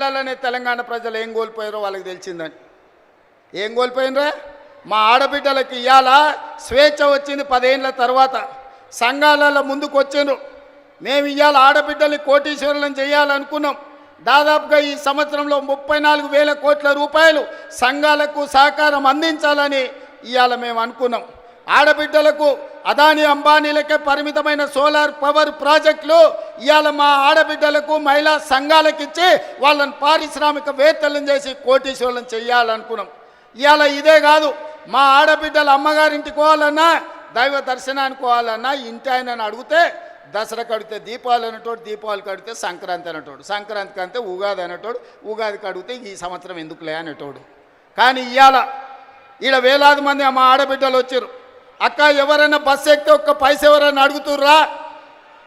సంఘాలనే తెలంగాణ ప్రజలు ఏం కోల్పోయారో వాళ్ళకి తెలిసిందని. ఏం కోల్పోయినరా? మా ఆడబిడ్డలకి ఇవాళ స్వేచ్ఛ వచ్చింది పదేళ్ళ తర్వాత. సంఘాలలో ముందుకు వచ్చిండ్రు మేము ఇవాళ ఆడబిడ్డల్ని కోటీశ్వరులను చేయాలనుకున్నాం. దాదాపుగా ఈ సంవత్సరంలో ముప్పై నాలుగు వేల కోట్ల రూపాయలు సంఘాలకు సహకారం అందించాలని ఇవాళ మేము అనుకున్నాం. ఆడబిడ్డలకు అదాని అంబానీలకే పరిమితమైన సోలార్ పవర్ ప్రాజెక్టులు ఇవాళ మా ఆడబిడ్డలకు మహిళా సంఘాలకు ఇచ్చి వాళ్ళని పారిశ్రామికవేత్తలను చేసి కోటీశ్వరులను చేయాలనుకున్నాం. ఇవాళ ఇదే కాదు మా ఆడబిడ్డల అమ్మగారింటికి పోవాలన్నా దైవ దర్శనానికి పోవాలన్నా ఇంటి ఆయనని అడిగితే దసరా కడితే దీపావళి అనేటోడు దీపావళి కడితే సంక్రాంతి అనేటోడు సంక్రాంతికి అంతే ఉగాది అనేటోడు ఉగాదికి అడిగితే ఈ సంవత్సరం ఎందుకులే అనేటోడు. కానీ ఇవాళ ఈడ వేలాది మంది మా ఆడబిడ్డలు వచ్చారు. అక్క ఎవరైనా బస్సు ఎక్కితే ఒక్క పైస ఎవరైనా అడుగుతుర్రా?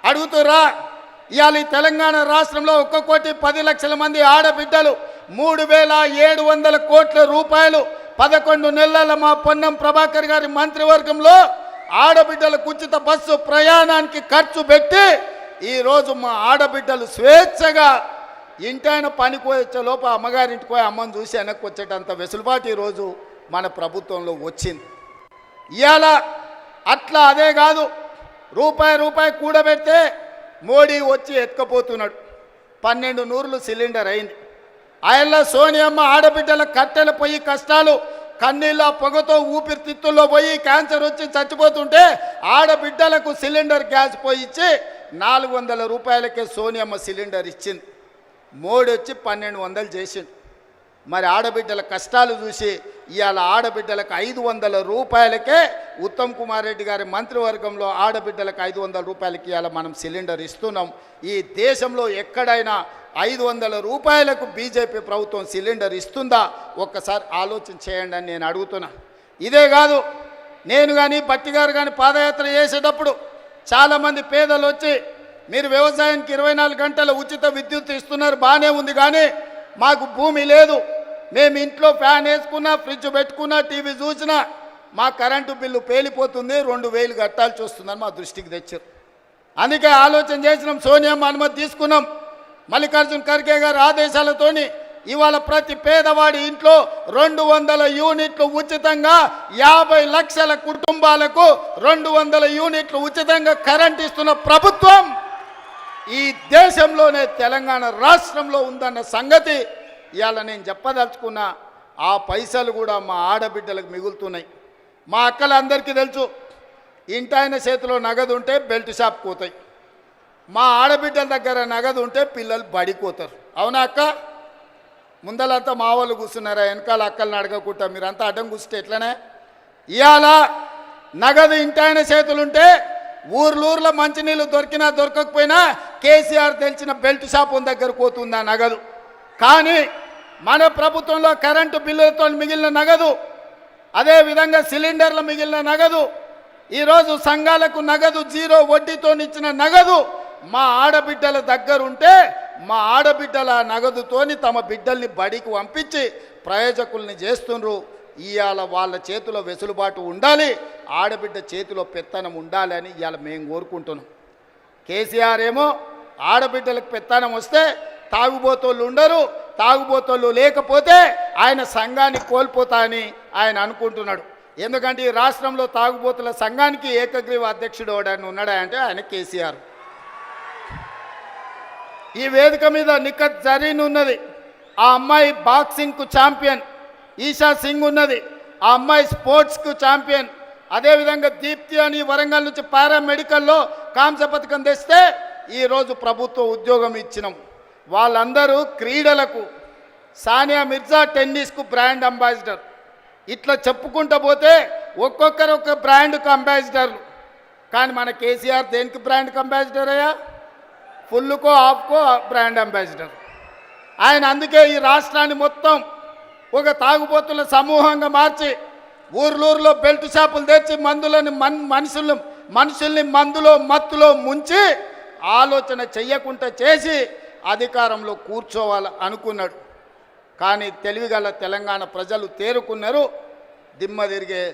అడుగుతుర్రా? ఇవాళ ఈ తెలంగాణ రాష్ట్రంలో ఒక్క కోటి పది లక్షల మంది ఆడబిడ్డలు మూడు వేల ఏడు వందల కోట్ల రూపాయలు పదకొండు నెలల మా పొన్నం ప్రభాకర్ గారి మంత్రివర్గంలో ఆడబిడ్డలకు ఉచిత బస్సు ప్రయాణానికి ఖర్చు పెట్టి ఈరోజు మా ఆడబిడ్డలు స్వేచ్ఛగా ఇంటైన పనికి వచ్చే లోపు అమ్మగారింటికి పోయి అమ్మని చూసి వెనక్కి వచ్చేటంత వెసులుబాటు ఈరోజు మన ప్రభుత్వంలో వచ్చింది. ఇవాళ అట్లా అదే కాదు. రూపాయి రూపాయి కూడబెడితే మోడీ వచ్చి ఎత్తుకపోతున్నాడు. పన్నెండు నూరులు సిలిండర్ అయింది. ఆయనలో సోనియమ్మ ఆడబిడ్డల కట్టెల పొయ్యి కష్టాలు కన్నీళ్ళ పొగతో ఊపిరితిత్తుల్లో పోయి క్యాన్సర్ వచ్చి చచ్చిపోతుంటే ఆడబిడ్డలకు సిలిండర్ గ్యాస్ పోయిచ్చి నాలుగు వందల రూపాయలకే సోనియమ్మ సిలిండర్ ఇచ్చింది. మోడీ వచ్చి పన్నెండు వందలు చేసిండు. మరి ఆడబిడ్డల కష్టాలు చూసి ఇవాళ ఆడబిడ్డలకు ఐదు వందల రూపాయలకే ఉత్తమ్ కుమార్ రెడ్డి గారి మంత్రివర్గంలో ఆడబిడ్డలకు ఐదు వందల రూపాయలకి ఇవాళ మనం సిలిండర్ ఇస్తున్నాం. ఈ దేశంలో ఎక్కడైనా ఐదు వందల రూపాయలకు బీజేపీ ప్రభుత్వం సిలిండర్ ఇస్తుందా? ఒక్కసారి ఆలోచన చేయండి అని నేను అడుగుతున్నా. ఇదే కాదు నేను కానీ బట్టి గారు కానీ పాదయాత్ర చేసేటప్పుడు చాలామంది పేదలు వచ్చి మీరు వ్యవసాయానికి ఇరవై నాలుగు గంటల ఉచిత విద్యుత్ ఇస్తున్నారు బాగానే ఉంది కానీ మాకు భూమి లేదు మేము ఇంట్లో ఫ్యాన్ వేసుకున్నా ఫ్రిడ్జ్ పెట్టుకున్నా టీవీ చూసినా మా కరెంటు బిల్లు పేలిపోతుంది రెండు వేలు కట్టాల్సి వస్తుందని మా దృష్టికి తెచ్చారు. అందుకే ఆలోచన చేసినాం సోనియమ్మ అనుమతి తీసుకున్నాం. మల్లికార్జున ఖర్గే గారి ఆదేశాలతోని ఇవాళ ప్రతి పేదవాడి ఇంట్లో రెండు వందల యూనిట్లు ఉచితంగా యాభై లక్షల కుటుంబాలకు రెండు వందల యూనిట్లు ఉచితంగా కరెంట్ ఇస్తున్న ప్రభుత్వం ఈ దేశంలోనే తెలంగాణ రాష్ట్రంలో ఉందన్న సంగతి ఇవాళ నేను చెప్పదలుచుకున్న ఆ పైసలు కూడా మా ఆడబిడ్డలకు మిగులుతున్నాయి. మా అక్కలందరికీ తెలుసు ఇంటాయన చేతిలో నగదు ఉంటే బెల్ట్ షాప్ పోతాయి. మా ఆడబిడ్డల దగ్గర నగదు ఉంటే పిల్లలు బడిపోతారు. అవునా అక్క? ముందలంతా మా వాళ్ళు కూర్చున్నారా? వెనకాల అక్కల్ని అడగకుండా మీరంతా అడ్డం కూర్చుంటే ఎట్లనే? ఇవాళ నగదు ఇంటాయన చేతులుంటే ఊర్లూర్లో మంచినీళ్ళు దొరికినా దొరకకపోయినా కేసీఆర్ తెలిసిన బెల్ట్ షాప్ దగ్గర పోతుంది ఆ నగదు. కానీ మన ప్రభుత్వంలో కరెంటు బిల్లులతో మిగిలిన నగదు అదేవిధంగా సిలిండర్ల మిగిలిన నగదు ఈరోజు సంఘాలకు నగదు జీరో వడ్డీతో ఇచ్చిన నగదు మా ఆడబిడ్డల దగ్గరుంటే మా ఆడబిడ్డల నగదుతోని తమ బిడ్డల్ని బడికి పంపించి ప్రయోజకుల్ని చేస్తుండ్రు. ఇవాళ వాళ్ళ చేతిలో వెసులుబాటు ఉండాలి ఆడబిడ్డ చేతిలో పెత్తనం ఉండాలి అని ఇవాళ మేము కోరుకుంటున్నాం. కేసీఆర్ ఏమో ఆడబిడ్డలకు పెత్తనం వస్తే తాగుబోతోళ్ళు ఉండరు తాగుబోతోళ్ళు లేకపోతే ఆయన సంఘాన్ని కోల్పోతా అని ఆయన అనుకుంటున్నాడు. ఎందుకంటే ఈ రాష్ట్రంలో తాగుబోతుల సంఘానికి ఏకగ్రీవ అధ్యక్షుడు ఎవడని ఉన్నాడా అంటే ఆయన కేసీఆర్. ఈ వేదిక మీద నిఖత్ జరీన్ ఉన్నది. ఆ అమ్మాయి బాక్సింగ్కు ఛాంపియన్. ఈషా సింగ్ ఉన్నది. ఆ అమ్మాయి స్పోర్ట్స్కు ఛాంపియన్. అదేవిధంగా దీప్తి అని వరంగల్ నుంచి పారామెడికల్లో కాంస్య పథకం తెస్తే ఈరోజు ప్రభుత్వ ఉద్యోగం ఇచ్చినాం. వాళ్ళందరూ క్రీడలకు సానియా మిర్జా టెన్నిస్కు బ్రాండ్ అంబాసిడర్. ఇట్లా చెప్పుకుంటూ పోతే ఒక్కొక్కరు ఒక బ్రాండ్కు అంబాసిడర్లు. కానీ మన కేసీఆర్ దేనికి బ్రాండ్కి అంబాసిడర్ అయ్యా? ఫుల్కో ఆఫ్కో బ్రాండ్ అంబాసిడర్. ఆయన అందుకే ఈ రాష్ట్రాన్ని మొత్తం ఒక తాగుబోతుల సమూహంగా మార్చి ఊర్లూరులో బెల్ట్ షాపులు తెచ్చి మందులని మన్ మనుషులు మనుషుల్ని మందులో మత్తులో ముంచి ఆలోచన చెయ్యకుండా చేసి అధికారంలో కూర్చోవాలి అనుకున్నాడు. కానీ తెలివిగల తెలంగాణ ప్రజలు తేరుకున్నారు. దిమ్మ తిరిగే